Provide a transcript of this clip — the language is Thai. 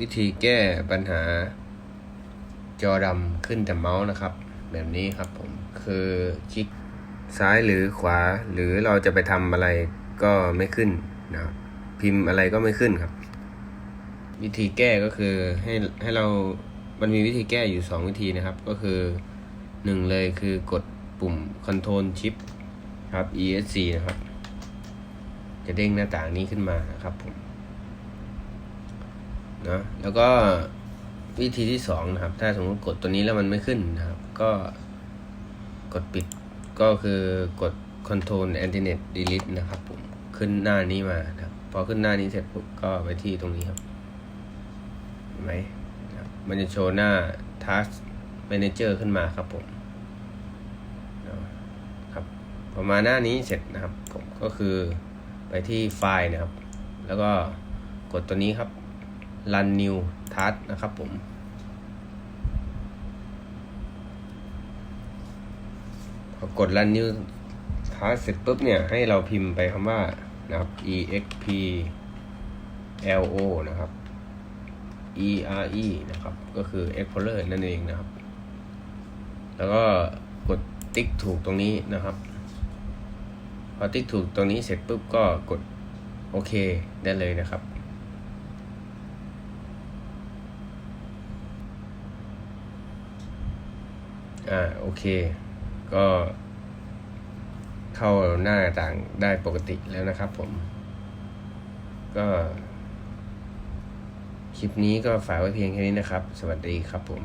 วิธีแก้ปัญหาจอดำขึ้นแต่เมาส์นะครับ แบบนี้ครับผมคือคลิกซ้ายหรือขวา หรือเราจะไปทำอะไรก็ไม่ขึ้นนะครับพิมพ์อะไรก็ไม่ขึ้นครับ วิธีแก้ก็คือให้ให้เรา มันมีวิธีแก้อยู่ 2 วิธีนะครับ ก็คือหนึ่งเลยคือกดปุ่ม Control Shift ครับ ESC นะครับ จะเด้งหน้าต่างนี้ขึ้นมานะครับผม นะแล้วก็วิธีที่สองนะครับ ถ้าสมมติกดตัวนี้แล้วมันไม่ขึ้นนะครับ ก็กดปิดก็คือกด Control Internet Delete นะครับผมขึ้นหน้านี้มานะครับพอขึ้นหน้านี้เสร็จปุ๊บก็ไปที่ตรงนี้ครับเห็นไหมนะครับมันจะโชว์หน้า Task Manager ขึ้นมาครับผมนะครับพอมาหน้านี้เสร็จนะครับผมก็คือไปที่ไฟล์นะครับ แล้วก็กดตัวนี้ครับ run new task นะครับผมพอกด run new task เสร็จปุ๊บเนี่ย ให้เราพิมพ์ไปคำว่านะครับ exp lo นะครับ ere นะครับ ก็คือ explorer นั่นเองนะครับ แล้วก็กดติ๊กถูกตรงนี้นะครับ พอติ๊กถูกตรงนี้เสร็จปุ๊บก็กดโอเคได้เลยนะครับ อ่าโอเค ก็เข้าหน้าต่างได้ปกติแล้วนะครับผม ก็คลิปนี้ก็ฝากไว้เพียงแค่นี้นะครับ สวัสดีครับผม